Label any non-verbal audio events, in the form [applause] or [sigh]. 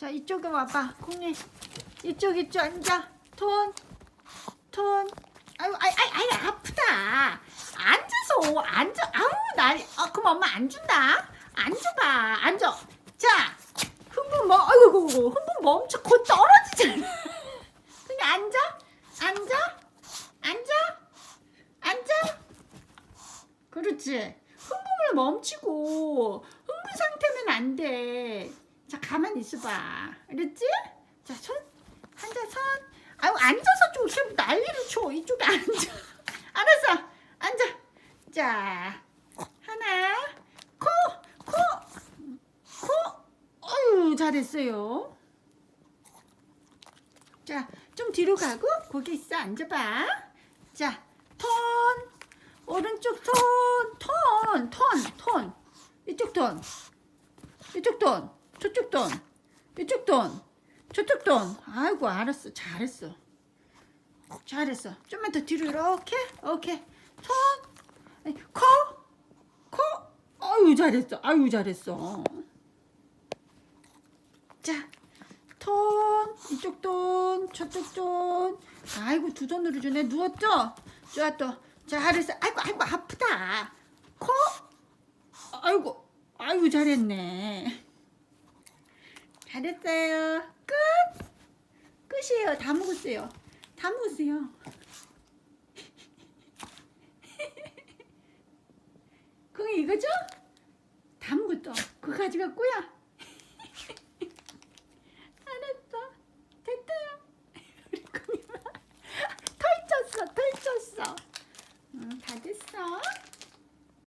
자 이쪽에 와봐. 콩이 이쪽 이쪽 앉아. 톤. 톤. 아유 아이 아이 아이 아프다. 앉아서 앉아. 아우 날아 그럼 엄마 안 준다. 앉아봐. 앉아. 자 흥분 뭐 아이고 아이고, 흥분 멈춰. 곧 떨어지잖아. [laughs] 그냥 앉아. 앉아. 앉아. 앉아. 그렇지. 흥분을 멈추고. 흥분 상태면 안돼자 가만히 있어봐. 알았지? 자 손 앉아 손. 아유 앉아서 좀 계속 난리를 쳐. 이쪽에 앉아. [laughs] 알았어. 앉아. 자 하나. 코 코 코. 어유 잘했어요. 자 좀 뒤로 가고 거기 있어. 앉아봐. 자 톤 오른쪽 톤 톤 톤 톤 이쪽 톤 이쪽 톤 저쪽 톤 이쪽 톤 저쪽 돈. 아이고 알았어. 잘했어. 잘했어. 좀만 더 뒤로 이렇게. 오케이. 손. 코. 코. 아유 잘했어. 아유 잘했어. 자. 톤. 이쪽 돈. 저쪽 돈. 아이고 두 돈으로 주네. 누웠죠? 좋았어. 잘했어. 아이고 아이고 아프다. 코. 아이고. 아이고 잘했네. 잘했어요. 끝. 끝이에요. 다 먹었어요. 다 먹었어요. [laughs] 그게 이거죠? 다 먹었어. 그거 가져갔고요.